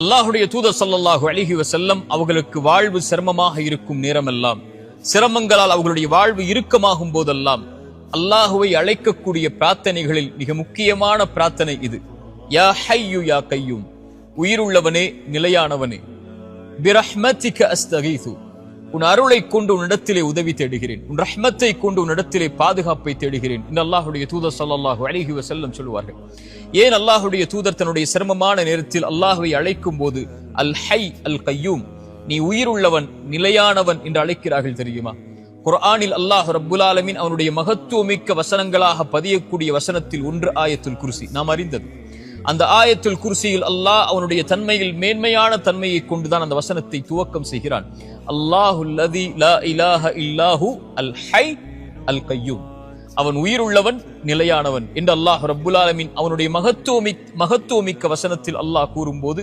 அல்லாஹுடைய தூதர் ஸல்லல்லாஹு அழகி வசல்லம் அவர்களுக்கு வாழ்வு சிரமமாக இருக்கும் நேரமெல்லாம் சிரமங்களால் அவர்களுடைய வாழ்வு இறுக்கமாகும் போதெல்லாம் அல்லாஹுவை அழைக்கக்கூடிய பிரார்த்தனைகளில் மிக முக்கியமான பிரார்த்தனை இது. யா ஹையு யா கையும் உயிருள்ளவனே நிலையானவனே. பிரஹ்மதிக அஸ்தகீது உன் அருளை கொண்டு உன்னிடத்திலே உதவி தேடுகிறேன். உன் ரஹ்மத்தை கொண்டு உன்னிடத்திலே பாதுகாப்பை தேடுகிறேன். இந்த அல்லாஹுடைய தூதர் சல்லாஹு அழகி செல்லம் சொல்லுவார்கள். ஏன் அல்லாஹுடைய தூதர் தன்னுடைய சிரமமான நேரத்தில் அல்லாஹுவை அழைக்கும் போது அல் ஹை அல் கையூம் நீ உயிருள்ளவன் நிலையானவன் என்று அழைக்கிறார்கள் தெரியுமா? குர்ஆனில் அல்லாஹ் ரப்புல் ஆலமீன் அவனுடைய மகத்துவமிக்க வசனங்களாக பதியக்கூடிய வசனத்தில் ஒன்று ஆயத்துல் குருசி. நாம் அறிந்தது. அந்த ஆயத்தில் குர்சியில் அல்லாஹ் அவனுடைய தன்மையில் மேன்மையான தன்மையை கொண்டுதான் அந்த வசனத்தை துவக்கம் செய்கிறான். அல்லாஹுல்லதி லா இலாஹ இல்லாஹு அல் ஹை அல் கையூம். அவன் உயிருள்ளவன் நிலையானவன் என்று அல்லாஹ் ரப்புல் ஆலமின் அவனுடைய மகத்துவமி மகத்துவமிக்க வசனத்தில் அல்லாஹ் கூறும்போது